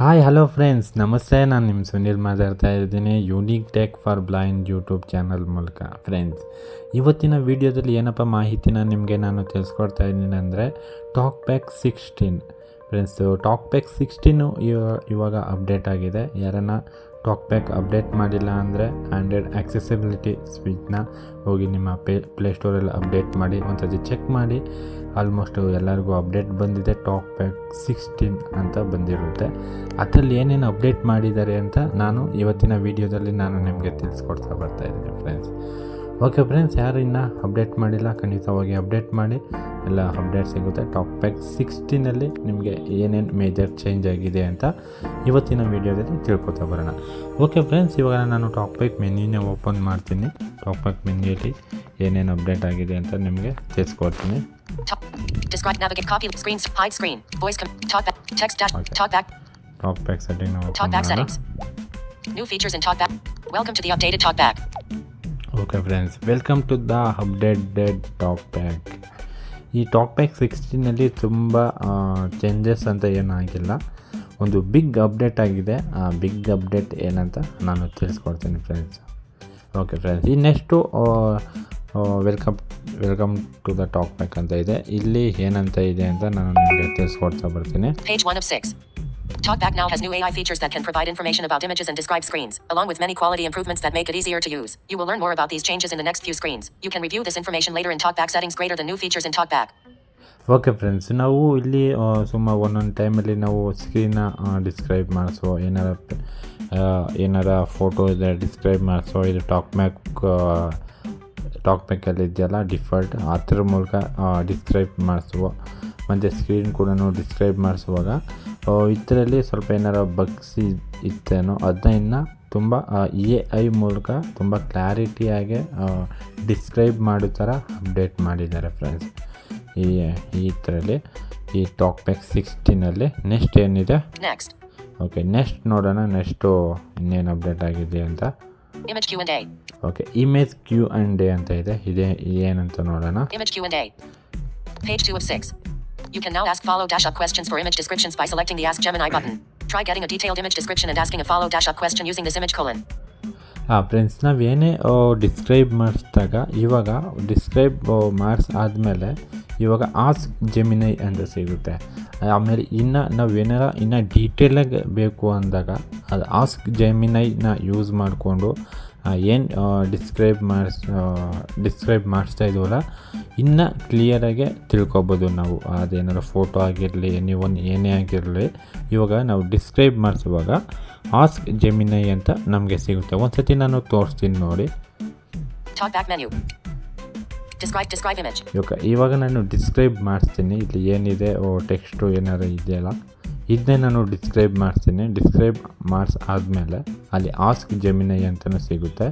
hi hello friends ನಮಸ್ತೆ ನಾನು ನಿಮ್ಮ ಸುನೀಲ್ ಮಾತಾಡ್ತಾ ಇದ್ದೀನಿ. Unique tech for blind YouTube channel ಮೂಲಕ. ಫ್ರೆಂಡ್ಸ್ ಇವತ್ತಿನ ವಿಡಿಯೋದಲ್ಲಿ ಏನಪ್ಪ ಮಾಹಿತಿನ ನಿಮಗೆ ನಾನು ತಿಳಿಸ್ಕೊಡ್ತಾ ಇದ್ದೀನಿ ಅಂದರೆ TalkBack sixteen friends TalkBack sixteen ಇವಾಗ ಅಪ್ಡೇಟ್ ಆಗಿದೆ. ಯಾರನ್ನ ಟಾಕ್ ಪ್ಯಾಕ್ ಅಪ್ಡೇಟ್ ಮಾಡಿಲ್ಲ ಅಂದರೆ ಆ್ಯಂಡ್ರಾಯ್ಡ್ ಆಕ್ಸೆಸಿಬಿಲಿಟಿ ಸ್ವಿಚ್ನ ಹೋಗಿ ನಿಮ್ಮ ಪೇ ಪ್ಲೇಸ್ಟೋರಲ್ಲಿ ಅಪ್ಡೇಟ್ ಮಾಡಿ, ಒಂದ್ಸತಿ ಚೆಕ್ ಮಾಡಿ. ಆಲ್ಮೋಸ್ಟ್ ಎಲ್ಲರಿಗೂ ಅಪ್ಡೇಟ್ ಬಂದಿದೆ ಟಾಕ್ ಪ್ಯಾಕ್ ಸಿಕ್ಸ್ಟೀನ್ ಅಂತ ಬಂದಿರುತ್ತೆ. ಅದರಲ್ಲಿ ಏನೇನು ಅಪ್ಡೇಟ್ ಮಾಡಿದ್ದಾರೆ ಅಂತ ನಾನು ಇವತ್ತಿನ ವೀಡಿಯೋದಲ್ಲಿ ನಾನು ನಿಮಗೆ ತಿಳಿಸ್ಕೊಡ್ತಾ ಬರ್ತಾ ಇದ್ದೀನಿ ಫ್ರೆಂಡ್ಸ್ ಓಕೆ ಫ್ರೆಂಡ್ಸ್ ಯಾರು ಇನ್ನೂ ಅಪ್ಡೇಟ್ ಮಾಡಿಲ್ಲ, ಖಂಡಿತವಾಗಿ ಅಪ್ಡೇಟ್ ಮಾಡಿ. ಎಲ್ಲ ಅಪ್ಡೇಟ್ ಸಿಗುತ್ತೆ. ಟಾಪ್ ಪ್ಯಾಕ್ ಸಿಕ್ಸ್ಟೀನಲ್ಲಿ ನಿಮಗೆ ಏನೇನು ಮೇಜರ್ ಚೇಂಜ್ ಆಗಿದೆ ಅಂತ ಇವತ್ತಿನ ವೀಡಿಯೋದಲ್ಲಿ ತಿಳ್ಕೊತಾ ಬರೋಣ. ಓಕೆ ಫ್ರೆಂಡ್ಸ್ ಇವಾಗ ನಾನು ಟಾಪ್ ಪ್ಯಾಕ್ ಮೆನ್ಯೂನೇ ಓಪನ್ ಮಾಡ್ತೀನಿ. ಟಾಪ್ ಪ್ಯಾಕ್ ಮೆನ್ಯೂಲಿ ಏನೇನು ಅಪ್ಡೇಟ್ ಆಗಿದೆ ಅಂತ ನಿಮಗೆ ತಿಳಿಸ್ಕೊಡ್ತೀನಿ. Top. TalkBack. New features in Talkback. Welcome to the updated Talkback. Okay friends welcome to the updated TalkBack ಈ ಟಾಕ್ ಪ್ಯಾಕ್ ಸಿಕ್ಸ್ಟೀನಲ್ಲಿ ತುಂಬ ಚೇಂಜಸ್ ಅಂತ ಏನೂ ಆಗಿಲ್ಲ ಒಂದು ಬಿಗ್ ಅಪ್ಡೇಟ್ ಆಗಿದೆ. ಆ ಬಿಗ್ ಅಪ್ಡೇಟ್ ಏನಂತ ನಾನು ತಿಳಿಸ್ಕೊಡ್ತೀನಿ ಫ್ರೆಂಡ್ಸ್ ಓಕೆ ಫ್ರೆಂಡ್ಸ್ ಈ next welcome welcome to the TalkBack ಅಂತ ಇದೆ. ಇಲ್ಲಿ ಏನಂತ ಇದೆ ಅಂತ ನಾನು ನಿಮಗೆ ತಿಳಿಸ್ಕೊಡ್ತಾ ಬರ್ತೀನಿ. Page 1 of 6. Talkback now has new AI features that can provide information about images and describe screens, along with many quality improvements that make it easier to use. You will learn more about these changes in the next few screens. You can review this information later in Talkback settings greater than new features in Talkback. Okay friends ನಾವು ಇಲ್ಲಿ ಆ, ಸುಮ್ಮ ಒಂದೊಂದು ಟೈಮಲ್ಲಿ ನಾವು ಸ್ಕ್ರೀನ್ನ describe ಮಾಡಿಸೋ ಏನಾರ ಆ, ಏನಾರ ಫೋಟೋ ಇದೆ ಡಿಸ್ಕ್ರೈಬ್ ಮಾಡಿಸೋ ಇದು ಟಾಕ್ ಮ್ಯಾಕ್ ಟಾಕ್ ಮ್ಯಾಕಲ್ಲಿ ಇದೆಯಲ್ಲ ಡಿಫಾಲ್ಟ್ ಆ ಥರ ಮೂಲಕ ಡಿಸ್ಕ್ರೈಬ್ ಮಾಡಿಸುವ ಮತ್ತು ಸ್ಕ್ರೀನ್ ಕೂಡ ಡಿಸ್ಕ್ರೈಬ್ ಮಾಡಿಸುವಾಗ ಇದರಲ್ಲಿ ಸ್ವಲ್ಪ ಏನಾರು ಬಗ್ಸ್ ಇತ್ತೇನೋ ಅದನ್ನ ಇನ್ನು ತುಂಬ ಎ ಐ ಮೂಲಕ ತುಂಬ ಕ್ಲಾರಿಟಿಯಾಗಿ ಡಿಸ್ಕ್ರೈಬ್ ಮಾಡೋ ಥರ ಅಪ್ಡೇಟ್ ಮಾಡಿದ್ದಾರೆ ಫ್ರೆಂಡ್ಸ್ ಈ ಈ ಥರಲ್ಲಿ ಈ ಟಾಕ್ ಪ್ಯಾಕ್ ಸಿಕ್ಸ್ಟೀನಲ್ಲಿ ನೆಕ್ಸ್ಟ್ ಏನಿದೆ? ನೆಕ್ಸ್ಟ್ ಓಕೆ ನೆಕ್ಸ್ಟ್ ನೋಡೋಣ ನೆಕ್ಸ್ಟು ಇನ್ನೇನು ಅಪ್ಡೇಟ್ ಆಗಿದೆ ಅಂತ. Okay image Q and A ಅಂತ ಇದೆ. ಇದೇ ಏನಂತ ನೋಡೋಣ. You can now ask follow dash up questions for image descriptions by selecting the Ask Gemini button. Try getting a detailed image description and asking a follow dash up question using this image colon. ಆ friends ನಾವೇನೇ describe ಮಾಡಿಸಿದಾಗ ಇವಾಗ describe ಮಾಡಿಸ್ ಆದಮೇಲೆ ಇವಾಗ ask ಜೆಮಿನೈ ಅಂತ ಸಿಗುತ್ತೆ ಆಮೇಲೆ ಇನ್ನು ನಾವು ಏನಾರ ಇನ್ನು ಡೀಟೇಲಾಗಿ ಬೇಕು ಅಂದಾಗ ಅದು ಆಸ್ಕ್ ಜೆಮಿನೈನ ಯೂಸ್ ಮಾಡಿಕೊಂಡು ಏನು ಡಿಸ್ಕ್ರೈಬ್ ಮಾಡಿಸ್ ಡಿಸ್ಕ್ರೈಬ್ ಮಾಡಿಸ್ತಾ ಇದೀವಲ್ಲ ಇನ್ನು ಕ್ಲಿಯರಾಗೆ ತಿಳ್ಕೊಬೋದು ನಾವು. ಅದೇನಾದ್ರು ಫೋಟೋ ಆಗಿರಲಿ ಒಂದು ಏನೇ ಆಗಿರಲಿ ಇವಾಗ ನಾವು ಡಿಸ್ಕ್ರೈಬ್ ಮಾಡಿಸುವಾಗ ಆಸ್ಕ್ ಜೆಮಿನೈ ಅಂತ ನಮಗೆ ಸಿಗುತ್ತೆ. ಒಂದು ಸತಿ ನಾನು ತೋರಿಸ್ತೀನಿ ನೋಡಿ. ಇವಾಗ ಇವಾಗ ನಾನು ಡಿಸ್ಕ್ರೈಬ್ ಮಾಡಿಸ್ತೀನಿ. ಇಲ್ಲಿ ಏನಿದೆ ಓ ಟೆಕ್ಸ್ಟು ಏನಾರು ಇದೆಯಲ್ಲ? ಇದನ್ನೇ ನಾನು ಡಿಸ್ಕ್ರೈಬ್ ಮಾಡ್ತೀನಿ. ಡಿಸ್ಕ್ರೈಬ್ ಮಾಡ್ಸ್ ಆದಮೇಲೆ ಅಲ್ಲಿ ಆಸ್ಕ್ ಜಮಿನೈ ಅಂತಲೂ ಸಿಗುತ್ತೆ.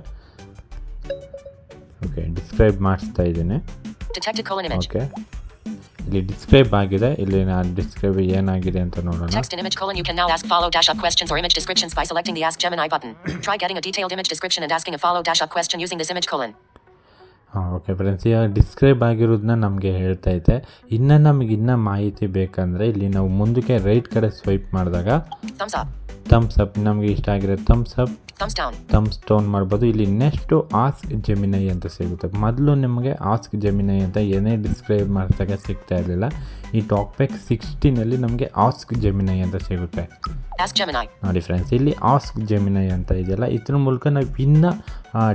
ಓಕೆ ಡಿಸ್ಕ್ರೈಬ್ ಮಾಡಿಸ್ತಾ ಇದ್ದೀನಿ. ಓಕೆ ಇಲ್ಲಿ ಡಿಸ್ಕ್ರೈಬ್ ಆಗಿದೆ. ಇಲ್ಲಿ ನಾ ಡಿಸ್ಕ್ರೈಬ್ ಏನಾಗಿದೆ ಅಂತ ನೋಡೋಣ. Text image colon you follow dash up questions or image descriptions by selecting description and follow dash up question using this image colon ಹಾಂ ಓಕೆ ಫ್ರೆಂಡ್ಸ್ ಈಗ ಡಿಸ್ಕ್ರೈಬ್ ಆಗಿರೋದನ್ನ ನಮಗೆ ಹೇಳ್ತಾ ಇದೆ ಇನ್ನು ನಮಗೆ ಇನ್ನೂ ಮಾಹಿತಿ ಬೇಕಂದರೆ ಇಲ್ಲಿ ನಾವು ಮುಂದಕ್ಕೆ ರೈಟ್ ಕಡೆ ಸ್ವೈಪ್ ಮಾಡಿದಾಗ. ಥಮ್ಸ್ ಅಪ್ ನಮಗೆ ಇಷ್ಟ ಆಗಿರೋ ಥಮ್ಸ್ ಅಪ್. ಥಮ್ಸ್ ಡೌನ್ ಮಾಡ್ಬೋದು ಇಲ್ಲಿ ನೆಕ್ಸ್ಟು ಆಸ್ಕ್ ಜಮಿನೈ ಅಂತ ಸಿಗುತ್ತೆ ಮೊದಲು ನಿಮಗೆ ಆಸ್ಕ್ ಜಮಿನೈ ಅಂತ ಏನೇ ಡಿಸ್ಕ್ರೈಬ್ ಮಾಡಿದಾಗ ಸಿಗ್ತಾ ಇರಲಿಲ್ಲ ಈ ಟಾಕ್ ಪ್ಯಾಕ್ ಸಿಕ್ಸ್ಟೀನಲ್ಲಿ ನಮಗೆ ಆಸ್ಕ್ ಜೆಮಿನೈ ಅಂತ ಸಿಗುತ್ತೆ. ನೋಡಿ ಫ್ರೆಂಡ್ಸ್ ಇಲ್ಲಿ ಆಸ್ಕ್ ಜೆಮಿನೈ ಅಂತ ಇದೆಯಲ್ಲ. ಇದ್ರ ಮೂಲಕ ನಾವು ಇನ್ನ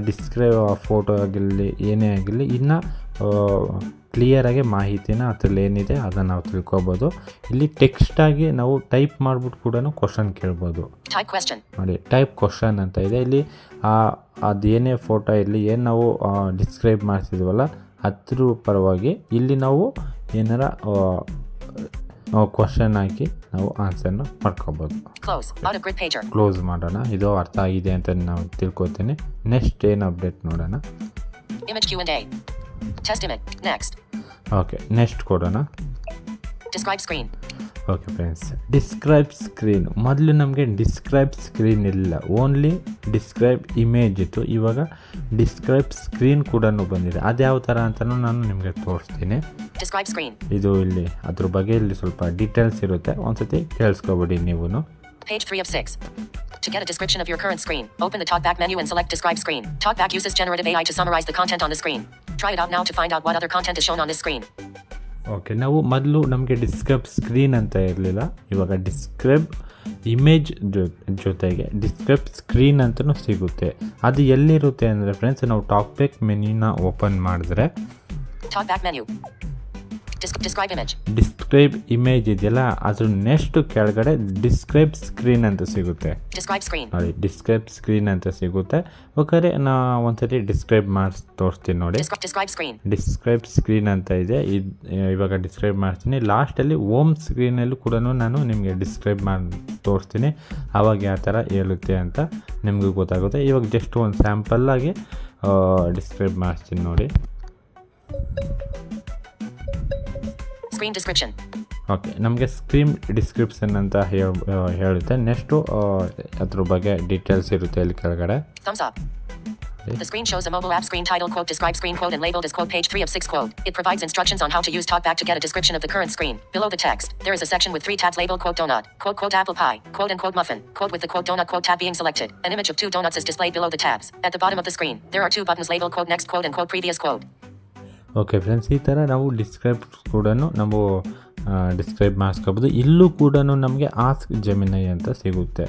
ಡಿಸ್ಕ್ರೈಬ್ ಫೋಟೋ ಆಗಿರಲಿ ಏನೇ ಆಗಿರಲಿ ಇನ್ನ ಕ್ಲಿಯರ್ ಆಗಿ ಮಾಹಿತಿನ ಅದ್ರಲ್ಲಿ ಏನಿದೆ ಅದನ್ನು ನಾವು ತಿಳ್ಕೊಬೋದು. ಇಲ್ಲಿ ಟೆಕ್ಸ್ಟಾಗಿ ನಾವು ಟೈಪ್ ಮಾಡಿಬಿಟ್ಟು ಕೂಡ ಕ್ವಶನ್ ಕೇಳ್ಬೋದು. ನೋಡಿ ಟೈಪ್ ಕ್ವಶನ್ ಅಂತ ಇದೆ. ಇಲ್ಲಿ ಅದೇನೇ ಫೋಟೋ ಇರಲಿ ಏನು ನಾವು ಡಿಸ್ಕ್ರೈಬ್ ಮಾಡ್ತಿದ್ವಲ್ಲ ಅದ್ರ ಪರವಾಗಿ ಇಲ್ಲಿ ನಾವು ಏನಾರ ನಾವು ಕ್ವಶನ್ ಹಾಕಿ ನಾವು ಆನ್ಸರ್ನ ಮಾಡ್ಕೋಬೋದು. ಕ್ಲೋಸ್ ಮಾಡೋಣ. ಇದು ಅರ್ಥ ಆಗಿದೆ ಅಂತ ನಾವು ತಿಳ್ಕೊತೀನಿ. ನೆಕ್ಸ್ಟ್ ಏನು ಅಪ್ಡೇಟ್ ನೋಡೋಣ. ಓಕೆ ನೆಕ್ಸ್ಟ್ ಕೊಡೋಣ. Describe screen okay friends describe screen ಮೊದಲು ನಮಗೆ ಡಿಸ್ಕ್ರೈಬ್ ಸ್ಕ್ರೀನ್ ಇಲ್ಲ ಓನ್ಲಿ ಡಿಸ್ಕ್ರೈಬ್ ಇಮೇಜ್ ಇತ್ತು ಇವಾಗ ಡಿಸ್ಕ್ರೈಬ್ ಸ್ಕ್ರೀನ್ ಕೂಡ ಬಂದಿದೆ ಅದು ಯಾವ ಥರ ಅಂತಲೂ ನಾನು ನಿಮಗೆ ತೋರಿಸ್ತೀನಿ ಡಿಸ್ಕ್ರೈಬ್ ಸ್ಕ್ರೀನ್ ಇದು ಇಲ್ಲಿ ಅದ್ರ ಬಗ್ಗೆ ಇಲ್ಲಿ ಸ್ವಲ್ಪ ಡೀಟೇಲ್ಸ್ ಇರುತ್ತೆ ಒಂದ್ಸತಿ ಕೇಳಿಸ್ಕೊಬಿಡಿ ನೀವು page three of six To get a description of your current screen, open the TalkBack menu and select Describe Screen. TalkBack uses generative AI to summarize the content on the screen. Try it out now to find out what other content is shown on this screen. Okay ನಾವು ಮೊದಲು ನಮಗೆ describe screen ಅಂತ ಇರಲಿಲ್ಲ. ಇವಾಗ describe image ಜೊತೆಗೆ describe screen ಅಂತಲೂ ಸಿಗುತ್ತೆ. ಅದು ಎಲ್ಲಿರುತ್ತೆ ಅಂದರೆ ಫ್ರೆಂಡ್ಸ್ ನಾವು ಟಾಪ್ ಟಾಪಿಕ್ ಮೆನ್ಯೂನ ಓಪನ್ ಮಾಡಿದ್ರೆ TalkBack image describe image. Describe image ಇದೆಯಲ್ಲ? ಅದ್ರ ನೆಕ್ಸ್ಟ್ ಕೆಳಗಡೆ ಡಿಸ್ಕ್ರೈಬ್ ಸ್ಕ್ರೀನ್ ಅಂತ ಸಿಗುತ್ತೆ. Describe screen. ನೋಡಿ ಡಿಸ್ಕ್ರೈಬ್ ಸ್ಕ್ರೀನ್ ಅಂತ ಸಿಗುತ್ತೆ. ಬೇಕಾದ್ರೆ ನಾ ಒಂದ್ಸತಿ ಡಿಸ್ಕ್ರೈಬ್ ಮಾಡಿ ತೋರಿಸ್ತೀನಿ ನೋಡಿ. Describe describe screen. Describe screen ಅಂತ ಇದೆ. ಇದ್ ಇವಾಗ ಡಿಸ್ಕ್ರೈಬ್ ಮಾಡ್ತೀನಿ ಲಾಸ್ಟಲ್ಲಿ ಓಮ್ ಸ್ಕ್ರೀನಲ್ಲೂ ಕೂಡ ನಾನು ನಿಮಗೆ ಡಿಸ್ಕ್ರೈಬ್ ಮಾಡಿ ತೋರಿಸ್ತೀನಿ. ಆವಾಗ ಯಾವ ಥರ ಹೇಳುತ್ತೆ ಅಂತ ನಿಮಗೂ ಗೊತ್ತಾಗುತ್ತೆ. ಇವಾಗ ಜಸ್ಟ್ ಒಂದು ಸ್ಯಾಂಪಲ್ಲಾಗಿ ಡಿಸ್ಕ್ರೈಬ್ ಮಾಡ್ತೀನಿ ನೋಡಿ. Screen description. ಓಕೆ ನಮಗೆ ಸ್ಕ್ರೀನ್ ಡಿಸ್ಕ್ರಿಪ್ಷನ್ ಅಂತ ಹೇಳ ಹೇಳುತ್ತೆ ನೆಕ್ಸ್ಟು ಅದ್ರ ಬಗ್ಗೆ ಡೀಟೇಲ್ಸ್ ಇರುತ್ತೆ ಇಲ್ಲಿ ಕೆಳಗಡೆ Thumbs up. The screen shows a mobile app screen titled quote describe screen quote and labeled as quote page 3 of 6 quote. It provides instructions on how to use TalkBack to get a description of the current screen. Below the text, there is a section with three tabs labeled quote donut, quote quote apple pie, quote and quote muffin, quote with the quote donut quote tab being selected. An image of two donuts is displayed below the tabs. At the bottom of the screen, there are two buttons labeled quote next quote and quote previous quote. Okay friends ಈ ಥರ ನಾವು describe ಕೂಡ ನಾವು describe ಮಾಡಿಸ್ಕೋಬೋದು. ಇಲ್ಲೂ ಕೂಡ ನಮಗೆ ask Gemini ಅಂತ ಸಿಗುತ್ತೆ.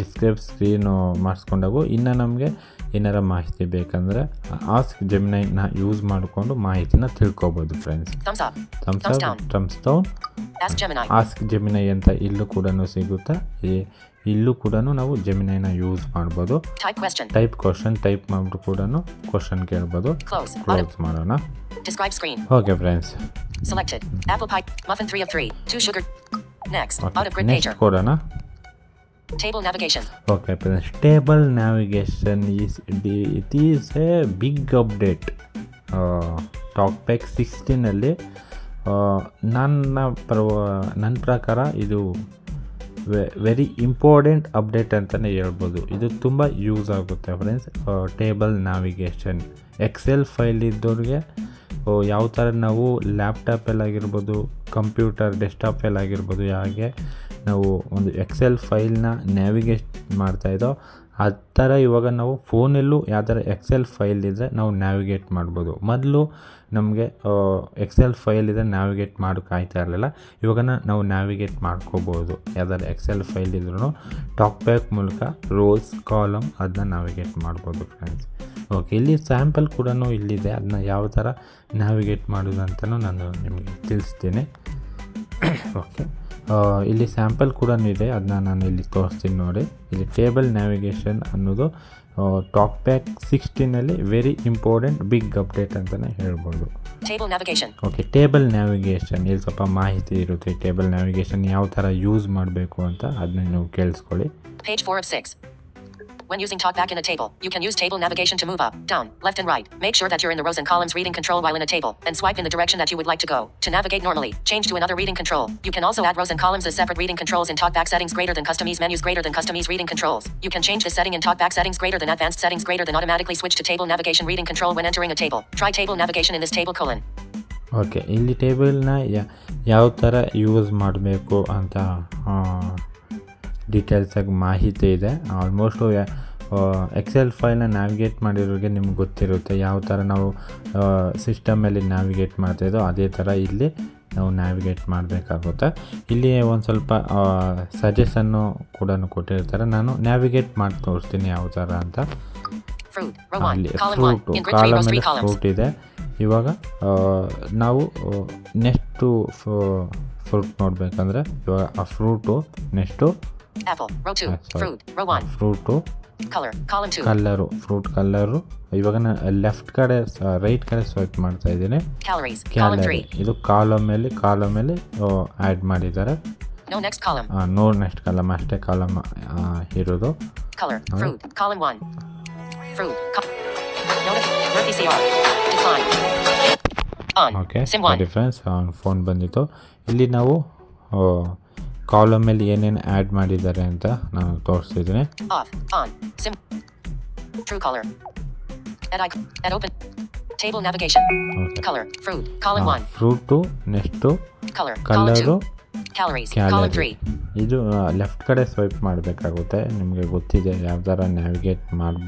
ಡಿಸ್ಕ್ರೈಬ್ ಸ್ಕ್ರೀನು ಮಾಡಿಸ್ಕೊಂಡಾಗು ಇನ್ನು ನಮಗೆ ಏನಾರ ಮಾಹಿತಿ ಬೇಕಂದರೆ ಆಸ್ಕ್ ಜಮಿನೈನ ಯೂಸ್ ಮಾಡಿಕೊಂಡು ಮಾಹಿತಿನ ತಿಳ್ಕೊಬೋದು friends. Thumbs up down. Thumbs down ask Gemini ಅಂತ ಇಲ್ಲೂ ಕೂಡ ಸಿಗುತ್ತೆ. ಈ ಇಲ್ಲೂ ಕೂಡ ನಾವು ಜಮಿನೈನ ಯೂಸ್ ಮಾಡ್ಬೋದು ಟೈಪ್ ಕ್ವಶನ್ ಟೈಪ್ ಮಾಡಿಬಿಟ್ಟು ಕೂಡ ಕ್ವಶನ್ ಕೇಳ್ಬೋದು ಕ್ಲೋಸ್ ಮಾಡೋಣ okay friends Selected. Apple pie. Muffin 3 of 3. 2 sugar. Next. Out of grid next. ಕೊಡೋಣ Table navigation. Okay friends table navigation is the it is a big update TalkBack ಸಿಕ್ಸ್ಟೀನಲ್ಲಿ ನನ್ನ ಪ್ರ ನನ್ನ ಪ್ರಕಾರ ಇದು ವೆರಿ ಇಂಪಾರ್ಟೆಂಟ್ ಅಪ್ಡೇಟ್ ಅಂತಲೇ ಹೇಳ್ಬೋದು. ಇದು ತುಂಬ ಯೂಸ್ ಆಗುತ್ತೆ friends table navigation Excel file ಇದ್ದವ್ರಿಗೆ ಯಾವ ಥರ ನಾವು ಲ್ಯಾಪ್ಟಾಪಲ್ಲಾಗಿರ್ಬೋದು ಕಂಪ್ಯೂಟರ್ ಡೆಸ್ಕ್ಟಾಪಲ್ಲಾಗಿರ್ಬೋದು ಹಾಗೆ ನಾವು ಒಂದು ಎಕ್ಸೆಲ್ ಫೈಲ್ನ ನ್ಯಾವಿಗೇಟ್ ಮಾಡ್ತಾಯಿದ್ದೋ ಆ ಥರ ಇವಾಗ ನಾವು ಫೋನಲ್ಲೂ ಯಾವ ಥರ ಎಕ್ಸೆಲ್ ಫೈಲ್ ಇದ್ದರೆ ನಾವು ನ್ಯಾವಿಗೇಟ್ ಮಾಡ್ಬೋದು. ಮೊದಲು ನಮಗೆ ಎಕ್ಸೆಲ್ ಫೈಲ್ ಇದ್ದರೆ ನ್ಯಾವಿಗೇಟ್ ಮಾಡೋಕ್ಕಾಯ್ತಾ ಇರಲಿಲ್ಲ. ಇವಾಗ ನಾವು ನ್ಯಾವಿಗೇಟ್ ಮಾಡ್ಕೋಬೋದು. ಯಾವ್ದಾದ್ರು ಎಕ್ಸೆಲ್ ಫೈಲ್ ಇದ್ರೂ ಟಾಕ್ ಬ್ಯಾಕ್ ಮೂಲಕ ರೋಸ್ ಕಾಲಮ್ ಅದನ್ನ ನ್ಯಾವಿಗೇಟ್ ಮಾಡ್ಬೋದು ಫ್ರೆಂಡ್ಸ್ ಓಕೆ ಇಲ್ಲಿ ಸ್ಯಾಂಪಲ್ ಕೂಡ ಇಲ್ಲಿದೆ. ಅದನ್ನ ಯಾವ ಥರ ನ್ಯಾವಿಗೇಟ್ ಮಾಡೋದು ಅಂತಲೂ ನಾನು ನಿಮಗೆ ತಿಳಿಸ್ತೀನಿ. ಓಕೆ ಇಲ್ಲಿ ಸ್ಯಾಂಪಲ್ ಕೂಡ ಇದೆ. ಅದನ್ನ ನಾನು ಇಲ್ಲಿ ತೋರಿಸ್ತೀನಿ ನೋಡಿ. ಇಲ್ಲಿ ಟೇಬಲ್ ನ್ಯಾವಿಗೇಷನ್ ಅನ್ನೋದು ಟಾಪ್ ಬ್ಯಾಕ್ ಸಿಕ್ಸ್ಟೀನಲ್ಲಿ ವೆರಿ ಇಂಪಾರ್ಟೆಂಟ್ ಬಿಗ್ ಅಪ್ಡೇಟ್ ಅಂತಲೇ ಹೇಳ್ಬೋದು. ಓಕೆ ಟೇಬಲ್ ನ್ಯಾವಿಗೇಷನ್ ಇಲ್ಲಿ ಸ್ವಲ್ಪ ಮಾಹಿತಿ ಇರುತ್ತೆ. ಟೇಬಲ್ ನ್ಯಾವಿಗೇಷನ್ ಯಾವ ಥರ ಯೂಸ್ ಮಾಡಬೇಕು ಅಂತ ಅದನ್ನ ನೀವು ಕೇಳಿಸ್ಕೊಳ್ಳಿ. Page 4 of 6. When using TalkBack in a table, you can use table navigation to move up, down, left, and right. Make sure that you're in the rows and columns reading control while in a table, and swipe in the direction that you would like to go. To navigate normally, change to another reading control. You can also add rows and columns as separate reading controls in TalkBack settings greater than custom ease menus greater than custom ease reading controls. You can change this setting in TalkBack settings greater than advanced settings greater than automatically switch to table navigation reading control when entering a table. Try table navigation in this table colon. Okay ಇಲ್ಲಿ ಟೇಬಲ್ನ ಯಾವ ಥರ use ಮಾಡಬೇಕು ಅಂತ ಡೀಟೇಲ್ಸಾಗಿ ಮಾಹಿತಿ ಇದೆ almost Excel ಫೈಲ್ನ ನ್ಯಾವಿಗೇಟ್ ಮಾಡಿರೋರಿಗೆ ನಿಮ್ಗೆ ಗೊತ್ತಿರುತ್ತೆ ಯಾವ ಥರ ನಾವು ಸಿಸ್ಟಮಲ್ಲಿ ನ್ಯಾವಿಗೇಟ್ ಮಾಡ್ತಾಯಿದ್ದೋ ಅದೇ ಥರ ಇಲ್ಲಿ ನಾವು ನ್ಯಾವಿಗೇಟ್ ಮಾಡಬೇಕಾಗುತ್ತೆ ಇಲ್ಲಿ ಒಂದು ಸ್ವಲ್ಪ ಸಜೆಷನ್ನು ಕೂಡ ಕೊಟ್ಟಿರ್ತಾರೆ ನಾನು ನ್ಯಾವಿಗೇಟ್ ಮಾಡಿ ತೋರಿಸ್ತೀನಿ ಯಾವ ಥರ ಅಂತ Fruit. Row 1. ಅಲ್ಲಿ Column 1. ಫ್ರೂಟು ಕಾಲ grid 3 ಕಾಲಮಲ್ಲಿ ಫ್ರೂಟ್ ಇದೆ ಇವಾಗ ನಾವು ನೆಕ್ಸ್ಟು ಫ್ರೂಟ್ ನೋಡಬೇಕಂದ್ರೆ ಇವಾಗ ಆ fruit next Apple. Row 2. Ah, sorry. Fruit. Row 1. Fruit Color. Column 2. color, fruit colour ಇವಾಗ ನಾನು ಲೆಫ್ಟ್ ಕಡೆ ರೈಟ್ ಕಡೆ ಸ್ವೈಪ್ ಮಾಡ್ತಾ ಇದ್ದೀನಿ Calories. Column calorie 3. ಇದು ಕಾಲಮಲ್ಲಿ ಕಾಲಮಲ್ಲಿ ಆ್ಯಡ್ ಮಾಡಿದ್ದಾರೆ No next column. No next column ಅಷ್ಟೇ ಕಾಲಮ್ ಇರೋದು Color. Fruit. Column 1. Fruit. Co- Notif- Murphy CR. Decline. On. Okay Sim 1. Difference phone ಬಂದಿತ್ತು ಇಲ್ಲಿ ನಾವು ಕಾಲಮಲ್ಲಿ ಏನೇನು ಆ್ಯಡ್ ಮಾಡಿದ್ದಾರೆ ಅಂತ ನಾನು ತೋರಿಸ್ತಿದ್ದೀನಿ Off. On. Sim. True color. At icon. At open. Table navigation. Okay Color. 1. Fruit next colour Column colour 2. Calories. Column calorie ಇದು ಲೆಫ್ಟ್ ಕಡೆ ಸ್ವೈಪ್ ಮಾಡಬೇಕಾಗುತ್ತೆ ನಿಮಗೆ ಗೊತ್ತಿದೆ ಯಾವ ಥರ ನ್ಯಾವಿಗೇಟ್ ಮಾಡ್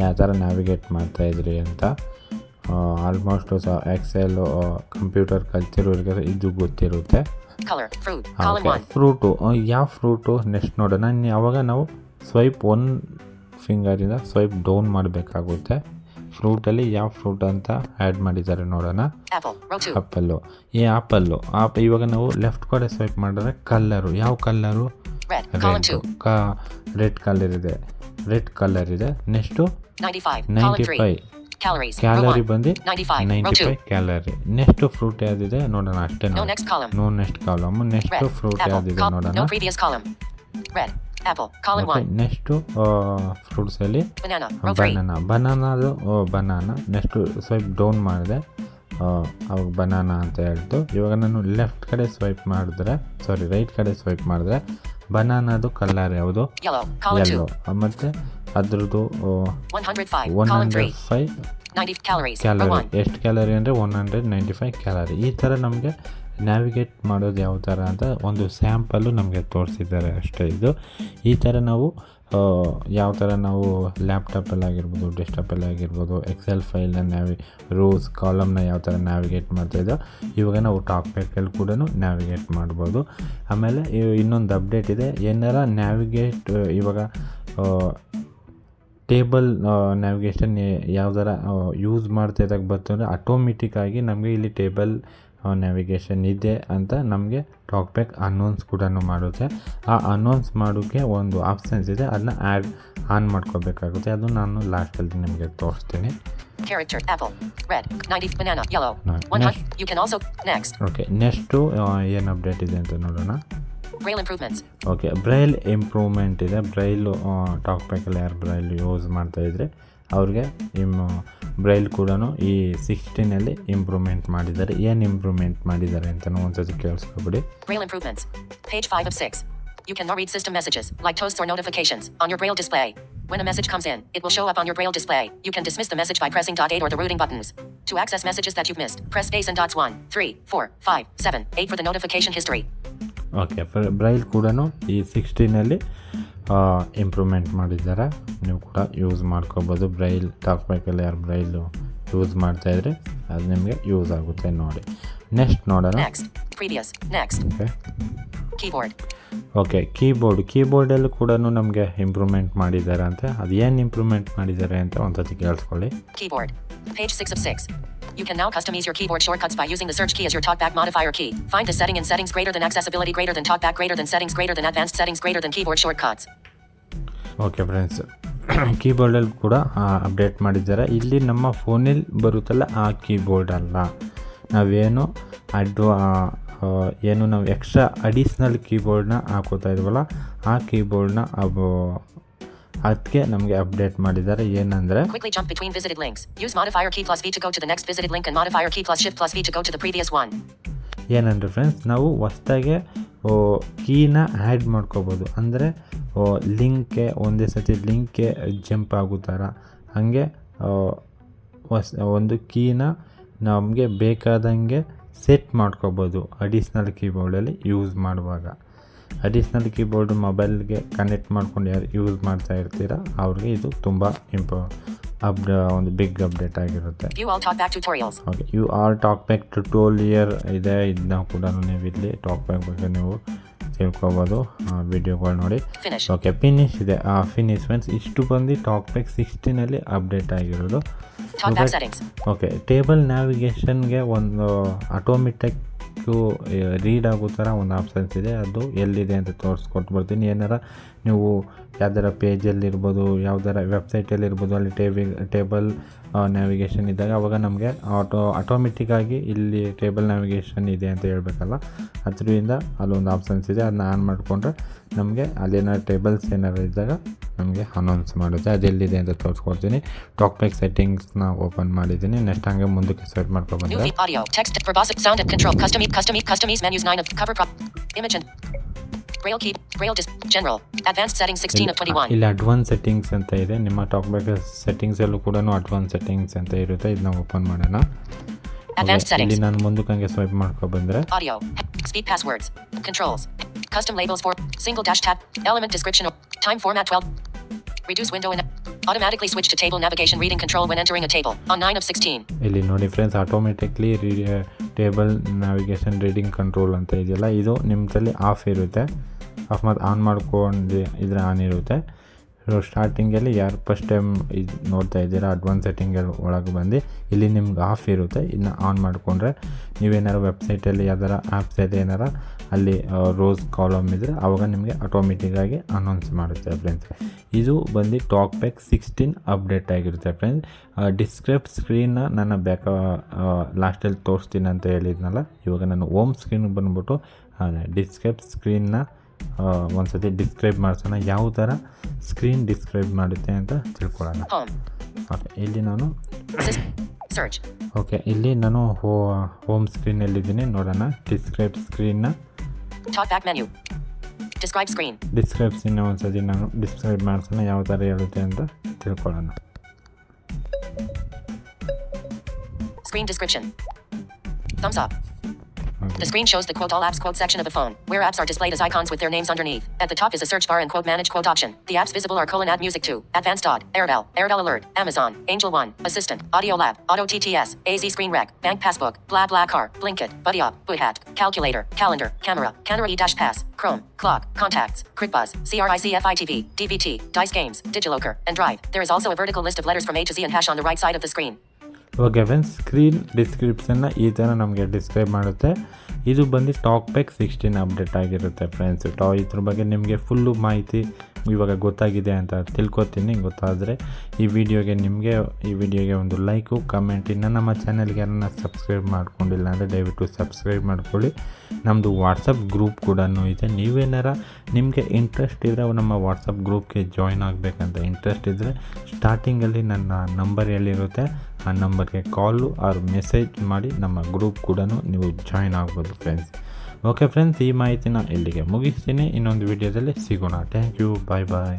ಯಾವ ಥರ ನ್ಯಾವಿಗೇಟ್ ಮಾಡ್ತಾಯಿದ್ರಿ ಅಂತ ಆಲ್ಮೋಸ್ಟ್ ಎಕ್ಸೆಲ್ ಕಂಪ್ಯೂಟರ್ ಕಲ್ತಿರೋರಿಗೆ ಇದು ಗೊತ್ತಿರುತ್ತೆ Color. Fruit. Column okay 1. Fruit ಯಾವ ಫ್ರೂಟು ನೆಕ್ಸ್ಟ್ ನೋಡೋಣ ನಾನು ಯಾವಾಗ ನಾವು ಸ್ವೈಪ್ ಒನ್ ಫಿಂಗರಿಂದ ಸ್ವೈಪ್ ಡೌನ್ ಮಾಡಬೇಕಾಗುತ್ತೆ ಫ್ರೂಟಲ್ಲಿ ಯಾವ ಫ್ರೂಟ್ ಅಂತ ಆ್ಯಡ್ ಮಾಡಿದ್ದಾರೆ ನೋಡೋಣ Apple. Row 2. ಆಪಲ್ಲು ಈ ಆಪಲ್ಲು ಆಪ್ ಇವಾಗ ನಾವು ಲೆಫ್ಟ್ ಕಡೆ ಸ್ವೈಪ್ ಮಾಡಿದ್ರೆ ಕಲ್ಲರು ಯಾವ ಕಲ್ಲರು. ರೆಡ್ ಕಾ ರೆಡ್ ಕಲರ್ ಇದೆ ರೆಡ್ ಕಲರ್ ಇದೆ ನೆಕ್ಸ್ಟು 95. ನೈಂಟಿ 3. Five calorie 1. ಬಂದು 95. Row ninety 2. Five calorie next fruit ಯಾವ್ದಿದೆ ನೋಡೋಣ ಅಷ್ಟೇ. No next column next. Fruit ಯಾವ್ದಿದೆ ನೋಡೋಣ no previous column. Red. Apple. Column okay 1. Next ಫ್ರೂಟ್ಸಲ್ಲಿ Banana. Row 3. Banana ಬನಾನಾದು banana next swipe down ಮಾಡಿದೆ ಅವಾಗ banana ಅಂತ ಹೇಳ್ತು ಇವಾಗ ನಾನು ಲೆಫ್ಟ್ ಕಡೆ ಸ್ವೈಪ್ ಮಾಡಿದ್ರೆ ಸಾರಿ ರೈಟ್ ಕಡೆ ಸ್ವೈಪ್ ಮಾಡಿದ್ರೆ ಬನಾನಾದು ಕಲರ್ ಯಾವುದು ಎಲ್ಲೋ 2. ಮತ್ತು ಅದ್ರದ್ದು 105. One hundred five 90 calories. Row calorie ಎಷ್ಟು ಕ್ಯಾಲರಿ ಅಂದರೆ one hundred ninety five calorie ಈ ಥರ ನಮಗೆ ನ್ಯಾವಿಗೇಟ್ ಮಾಡೋದು ಯಾವ ಥರ ಅಂತ ಒಂದು ಸ್ಯಾಂಪಲ್ಲು ನಮಗೆ ತೋರಿಸಿದ್ದಾರೆ ಅಷ್ಟೇ ಇದು. ಈ ಥರ ನಾವು ಯಾವ ಥರ ನಾವು ಲ್ಯಾಪ್ಟಾಪಲ್ಲಿ ಆಗಿರ್ಬೋದು ಡೆಸ್ಕ್ಟಾಪಲ್ಲಿ ಆಗಿರ್ಬೋದು ಎಕ್ಸೆಲ್ ಫೈಲ್ನ ನ್ಯಾವಿ ರೂಲ್ಸ್ ಕಾಲಮ್ನ ಯಾವ ಥರ ನ್ಯಾವಿಗೇಟ್ ಮಾಡ್ತಾಯಿದ್ದೋ ಇವಾಗ ನಾವು ಟಾಕ್ ಪ್ಯಾಕಲ್ಲಿ ಕೂಡ ನ್ಯಾವಿಗೇಟ್ ಮಾಡ್ಬೋದು. ಆಮೇಲೆ ಇನ್ನೊಂದು ಅಪ್ಡೇಟ್ ಇದೆ. ಏನಾರ ನ್ಯಾವಿಗೇಟ್ ಇವಾಗ ಟೇಬಲ್ ನ್ಯಾವಿಗೇಷನ್ ಯಾವ್ದಾರ ಯೂಸ್ ಮಾಡ್ತಾ ಇದ್ದಾಗ ಬಂತು ಅಂದರೆ ಆಟೋಮೆಟಿಕ್ಕಾಗಿ ನಮಗೆ ಇಲ್ಲಿ ಟೇಬಲ್ ನ್ಯಾವಿಗೇಷನ್ ಇದೆ ಅಂತ ನಮಗೆ ಟಾಕ್ ಬ್ಯಾಕ್ ಅನೌನ್ಸ್ ಕೂಡ ಮಾಡುತ್ತೆ ಆ ಅನೌನ್ಸ್ ಮಾಡೋಕ್ಕೆ ಒಂದು ಆಪ್ಷನ್ಸ್ ಇದೆ ಅದನ್ನ ಆ್ಯಡ್ ಆನ್ ಮಾಡ್ಕೋಬೇಕಾಗುತ್ತೆ ಅದು ನಾನು ಲಾಸ್ಟಲ್ಲಿ ನಿಮಗೆ ತೋರಿಸ್ತೀನಿ Character. Apple. Red. 90. Banana. Yellow. No, 100. You can also. Next. Okay next ಏನು ಅಪ್ಡೇಟ್ ಇದೆ ಅಂತ ನೋಡೋಣ. ಓಕೆ ಬ್ರೈಲ್ ಇಂಪ್ರೂವ್ಮೆಂಟ್ ಇದೆ ಬ್ರೈಲು ಟಾಕ್ ಬ್ಯಾಕಲ್ಲಿ ಯಾರು ಬ್ರೈಲ್ ಯೂಸ್ ಮಾಡ್ತಾಯಿದ್ರೆ ಅವ್ರಿಗೆ ಇಮ್ ಬ್ರೈಲ್ ಕೂಡ ಈ ಸಿಕ್ಸ್ಟೀನಲ್ಲಿ ಇಂಪ್ರೂವ್ಮೆಂಟ್ ಮಾಡಿದ್ದಾರೆ ಏನು ಇಂಪ್ರೂವ್ಮೆಂಟ್ ಮಾಡಿದ್ದಾರೆ ಒಂದ್ಸತಿ ಕೇಳಿಸ್ಕೊಬಿಡಿ improvements. Page 5 of 6. You can now read system messages, like toasts or notifications, on your Braille display. When a message comes in, it will show up on your Braille display. You can dismiss the message by pressing dot 8 or the routing buttons. To access messages that you've missed, press space and dots 1, 3, 4, 5, 7, 8 for the notification history. Okay braille ಕೂಡ ಈ ಸಿಕ್ಸ್ಟೀನಲ್ಲಿ improvement ಮಾಡಿದ್ದಾರೆ. ನೀವು ಕೂಡ use ಮಾಡ್ಕೋಬೋದು. Braille talk ಬ್ಯಾಕಲ್ಲಿ ಯಾರು ಬ್ರೈಲು use ಮಾಡ್ತಾಯಿದ್ರೆ ಅದು ನಿಮಗೆ ಯೂಸ್ ಆಗುತ್ತೆ ನೋಡಿ. ನೆಕ್ಸ್ಟ್ ನೋಡೋಣ. ಓಕೆ ಕೀಬೋರ್ಡ್ ಕೀಬೋರ್ಡಲ್ಲೂ ಕೂಡ ನಮಗೆ ಇಂಪ್ರೂವ್ಮೆಂಟ್ ಮಾಡಿದ್ದಾರೆ ಅಂತ ಅದು ಏನು ಇಂಪ್ರೂವ್ಮೆಂಟ್ ಮಾಡಿದ್ದಾರೆ ಅಂತ ಒಂದ್ಸತಿ ಕೇಳಿಸ್ಕೊಳ್ಳಿ. Keyboard 6 of 6. You can now customize your keyboard shortcuts by using the search key as your talkback modifier key. Find the setting in settings greater than accessibility greater than talkback greater than settings greater than advanced settings greater than keyboard shortcuts. Okay friends ಕೀಬೋರ್ಡಲ್ಲಿ ಕೂಡ update ಮಾಡಿದ್ದಾರೆ ಇಲ್ಲಿ ನಮ್ಮ ಫೋನಲ್ಲಿ ಬರುತ್ತಲ್ಲ ಆ keyboard ಅಲ್ಲ ನಾವೇನು ಅಡ್ವಾ ಏನು ನಾವು ಎಕ್ಸ್ಟ್ರಾ ಅಡಿಷ್ನಲ್ ಕೀಬೋರ್ಡ್ನ ಹಾಕೋತಾ ಇದ್ವಲ್ಲ ಆ ಕೀಬೋರ್ಡ್ನ ಅವು ಅದಕ್ಕೆ ನಮಗೆ ಅಪ್ಡೇಟ್ ಮಾಡಿದ್ದಾರೆ ಏನಂದ್ರೆ quickly jump between visited links use modifier key plus V to go to the next visited link and modifier key plus shift plus V to go to the previous one ಏನಂದ್ರೆ friends ನಾವು ಹೊಸದಾಗಿ ಕೀನ add ಮಾಡ್ಕೋಬೋದು. ಅಂದರೆ ಲಿಂಕ್ಗೆ ಒಂದೇ ಸತಿ ಲಿಂಕ್ಗೆ jump ಆಗೋ ಥರ. ಹಾಗೆ ಒಂದು ಕೀನ ನಮಗೆ ಬೇಕಾದಂಗೆ ಸೆಟ್ ಮಾಡ್ಕೋಬೋದು. ಅಡಿಷ್ನಲ್ ಕೀಬೋರ್ಡಲ್ಲಿ ಯೂಸ್ ಮಾಡುವಾಗ. ಅಡಿಷ್ನಲ್ ಕೀಬೋರ್ಡ್ ಮೊಬೈಲ್ಗೆ ಕನೆಕ್ಟ್ ಮಾಡ್ಕೊಂಡು ಯಾರು ಯೂಸ್ ಮಾಡ್ತಾ ಇರ್ತೀರ ಅವ್ರಿಗೆ ಇದು ತುಂಬ ಇಂಪ ಅಪ್ ಒಂದು ಬಿಗ್ ಅಪ್ಡೇಟ್ ಆಗಿರುತ್ತೆ. Okay you are TalkBack tutorial ಇದೆ. ಇದನ್ನ ಕೂಡ ನೀವು ಇಲ್ಲಿ ಟಾಕ್ ಬ್ಯಾಕ್ ಬಗ್ಗೆ ನೀವು ತಿಳ್ಕೊಬೋದು ವಿಡಿಯೋಗಳು ನೋಡಿ. ಓಕೆ ಫಿನಿಶ್ ಇದೆ. ಆ ಫಿನಿಶ್ ಮೀನ್ಸ್ ಇಷ್ಟು ಬಂದು ಟಾಕ್ ಬ್ಯಾಕ್ ಸಿಕ್ಸ್ಟೀನಲ್ಲಿ ಅಪ್ಡೇಟ್ ಆಗಿರೋದು. ಓಕೆ ಟೇಬಲ್ ನ್ಯಾವಿಗೇಷನ್ಗೆ ಒಂದು ಆಟೋಮೆಟಿಕ್ ಟೆಕ್ಸ್ಟು ರೀಡ್ ಆಗೋ ಥರ ಒಂದು ಆಪ್ಷನ್ಸ್ ಇದೆ. ಅದು ಎಲ್ಲಿದೆ ಅಂತ ತೋರಿಸ್ಕೊಟ್ಬಿಡ್ತೀನಿ ಏನಾರ ನೀವು ಯಾವ್ದಾರ ಪೇಜಲ್ಲಿರ್ಬೋದು, ಯಾವ್ದಾರ ವೆಬ್ಸೈಟಲ್ಲಿರ್ಬೋದು, ಅಲ್ಲಿ ಟೇಬಿ ಟೇಬಲ್ ನ್ಯಾವಿಗೇಷನ್ ಇದ್ದಾಗ ಅವಾಗ ನಮಗೆ ಆಟೋ ಆಟೋಮೆಟಿಕ್ಕಾಗಿ ಇಲ್ಲಿ ಟೇಬಲ್ ನ್ಯಾವಿಗೇಷನ್ ಇದೆ ಅಂತ ಹೇಳ್ಬೇಕಲ್ಲ. ಅದರಿಂದ ಅಲ್ಲೊಂದು ಆಪ್ಷನ್ಸ್ ಇದೆ ಅದನ್ನ ಆನ್ ಮಾಡಿಕೊಂಡ್ರೆ ನಮಗೆ ಅಲ್ಲೇನಾದ್ರು ಟೇಬಲ್ಸ್ ಏನಾರು ಇದ್ದಾಗ ನಮಗೆ ಅನೌನ್ಸ್ ಮಾಡುತ್ತೆ ಅದೆಲ್ಲಿದೆ ಅಂತ ತೋರಿಸ್ಕೊಡ್ತೀನಿ. ಟಾಕ್ ಬ್ಯಾಕ್ ಸೆಟ್ಟಿಂಗ್ಸ್ನ ಓಪನ್ ಮಾಡಿದ್ದೀನಿ. ನೆಕ್ಸ್ಟ್ ಹಂಗೆ ಮುಂದಕ್ಕೆ search New braille key, braille dis, general, advanced settings 16 of 21. ಇಲ್ಲಿ ಅಡ್ವಾನ್ಸ್ ಸೆಟ್ಟಿಂಗ್ಸ್ ಅಂತ ಇದೆ ನಿಮ್ಮ ಟಾಕ್ ಬ್ಯಾಕ್ ಸೆಟ್ಟಿಂಗ್ಸಲ್ಲೂ ಕೂಡ ಅಡ್ವಾನ್ಸ್ ಸೆಟ್ಟಿಂಗ್ಸ್ ಅಂತ ಇರುತ್ತೆ ಇದನ್ನ ಓಪನ್ ಮಾಡೋಣ Advanced Okay, ಇಲ್ಲಿ settings, ನಾನು ಮುಂದಕ್ಕೆ ಹಂಗೆ ಸ್ವೈಪ್ ಮಾಡ್ಕೊಬಂದ್ರೆ audio, speed passwords, controls, custom labels for single dash tab, element description, time format 12, reduce window and automatically switch to table navigation reading control when entering a table on 9 of 16. ಇಲ್ಲಿ ನೋಡಿ friends automatically table navigation reading control ಅಂತ ಇದೆಯಲ್ಲ ಇದು ನಿಮ್ಮದಲ್ಲಿ off ಇರುತ್ತೆ off ಮತ್ತು on ಮಾಡ್ಕೊಂಡು ಇದ್ರೆ ಆನ್ ಇರುತ್ತೆ ಸೊ ಸ್ಟಾರ್ಟಿಂಗಲ್ಲಿ ಯಾರು ಫಸ್ಟ್ ಟೈಮ್ ಇದು ನೋಡ್ತಾ ಇದ್ದೀರಾ? ಅಡ್ವಾನ್ಸ್ ಸೆಟ್ಟಿಂಗ್ ಒಳಗೆ ಬಂದು ಇಲ್ಲಿ ನಿಮ್ಗೆ ಆಫ್ ಇರುತ್ತೆ. ಇದನ್ನ ಆನ್ ಮಾಡಿಕೊಂಡ್ರೆ ನೀವೇನಾರು ವೆಬ್ಸೈಟಲ್ಲಿ ಯಾವ್ದಾರ ಆ್ಯಪ್ಸಲ್ಲಿ ಏನಾರ, ಅಲ್ಲಿ ರೋಸ್ ಕಾಲಮ್ ಇದ್ದರೆ ಆವಾಗ ನಿಮಗೆ ಆಟೋಮೆಟಿಕ್ಕಾಗಿ ಅನೌನ್ಸ್ ಮಾಡುತ್ತೆ ಫ್ರೆಂಡ್ಸ್ ಇದು ಬಂದು ಟಾಕ್ ಬ್ಯಾಕ್ ಸಿಕ್ಸ್ಟೀನ್ ಅಪ್ಡೇಟ್ ಆಗಿರುತ್ತೆ ಫ್ರೆಂಡ್ಸ್ ಡಿಸ್ಕ್ರಿಪ್ ಸ್ಕ್ರೀನ್ನ ನಾನು ಬ್ಯಾಕ ಲಾಸ್ಟಲ್ಲಿ ತೋರಿಸ್ತೀನಿ ಅಂತ ಹೇಳಿದ್ನಲ್ಲ, ಇವಾಗ ನಾನು ಓಮ್ ಸ್ಕ್ರೀನ್ ಬಂದ್ಬಿಟ್ಟು ಡಿಸ್ಕ್ರಿಪ್ ಸ್ಕ್ರೀನ್ನ ಒಂದ್ಸತಿ ಡಿಸ್ಕ್ರೈಬ್ ಮಾಡ್ಸೋಣ. ಯಾವ ಥರ ಸ್ಕ್ರೀನ್ ಡಿಸ್ಕ್ರೈಬ್ ಮಾಡುತ್ತೆ ಅಂತ ತಿಳ್ಕೊಳ್ಳೋಣ. ಓಕೆ ಇಲ್ಲಿ ನಾನು ಓಕೆ ಇಲ್ಲಿ ನಾನು ಹೋ ಹೋಮ್ ಸ್ಕ್ರೀನಲ್ಲಿದ್ದೀನಿ ನೋಡೋಣ. ಡಿಸ್ಕ್ರೈಬ್ ಸ್ಕ್ರೀನ್ನ describe screen, ಡಿಸ್ಕ್ರೈಬ್ ಸ್ಕ್ರೀನ್ ನಾನು ಡಿಸ್ಕ್ರೈಬ್ ಮಾಡ್ಸೋಣ. ಯಾವ ಥರ ಹೇಳುತ್ತೆ ಅಂತ ತಿಳ್ಕೊಳ್ಳೋಣ. Screen description thumbs up. The mm-hmm. screen shows the quote all apps quote section of the phone, where apps are displayed as icons with their names underneath. At the top is a search bar and quote manage quote option. The apps visible are colon add music 2, advanced dot, Airtel, Airtel alert, Amazon, Angel One, Assistant, Audio Lab, Auto TTS, AZ Screen Rec, Bank Passbook, Blah Blah Car, Blinkit, Buddy Up, Boot Hat, Calculator, Calendar, Camera, Camera E Dash Pass, Chrome, Clock, Contacts, CritBuzz, CRICFITV, DVT, Dice Games, Digiloker, and Drive. There is also a vertical list of letters from A to Z and hash on the right side of the screen. Okay friends screen ಡಿಸ್ಕ್ರಿಪ್ಷನ್ನ ಈ ಥರ ನಮಗೆ describe ಮಾಡುತ್ತೆ. ಇದು ಬಂದು TalkBack sixteen update ಆಗಿರುತ್ತೆ friends ಟಾ ಇದ್ರ ಬಗ್ಗೆ ನಿಮಗೆ ಫುಲ್ಲು ಮಾಹಿತಿ ಇವಾಗ ಗೊತ್ತಾಗಿದೆ ಅಂತ ತಿಳ್ಕೊತೀನಿ. ಗೊತ್ತಾದರೆ ಈ ವಿಡಿಯೋಗೆ ನಿಮಗೆ, ಈ ವಿಡಿಯೋಗೆ ಒಂದು ಲೈಕು, ಕಮೆಂಟ್, ಇನ್ನು ನಮ್ಮ ಚಾನಲ್ಗೆ ಯಾರನ್ನ ಸಬ್ಸ್ಕ್ರೈಬ್ ಮಾಡ್ಕೊಂಡಿಲ್ಲ ಅಂದರೆ ದಯವಿಟ್ಟು ಸಬ್ಸ್ಕ್ರೈಬ್ ಮಾಡ್ಕೊಳ್ಳಿ. ನಮ್ಮದು ವಾಟ್ಸಪ್ ಗ್ರೂಪ್ ಕೂಡ ಇದೆ. ನೀವೇನಾರ ನಿಮಗೆ ಇಂಟ್ರೆಸ್ಟ್ ಇದ್ದರೆ ನಮ್ಮ ವಾಟ್ಸಪ್ ಗ್ರೂಪ್ಗೆ ಜಾಯ್ನ್ ಆಗಬೇಕಂತ ಇಂಟ್ರೆಸ್ಟ್ ಇದ್ದರೆ ಸ್ಟಾರ್ಟಿಂಗಲ್ಲಿ ನನ್ನ ನಂಬರ್ ಎಲ್ಲಿರುತ್ತೆ, ಆ ನಂಬರ್ಗೆ ಕಾಲು ಆರ್ ಮೆಸೇಜ್ ಮಾಡಿ ನಮ್ಮ ಗ್ರೂಪ್ ಕೂಡ ನೀವು ಜಾಯ್ನ್ ಆಗ್ಬೋದು ಫ್ರೆಂಡ್ಸ್ ಓಕೆ ಫ್ರೆಂಡ್ಸ್ ಈ ಮಾಹಿತಿನ ಇಲ್ಲಿಗೆ ಮುಗಿಸ್ತೀನಿ. ಇನ್ನೊಂದು ವಿಡಿಯೋದಲ್ಲಿ ಸಿಗೋಣ. Thank you bye bye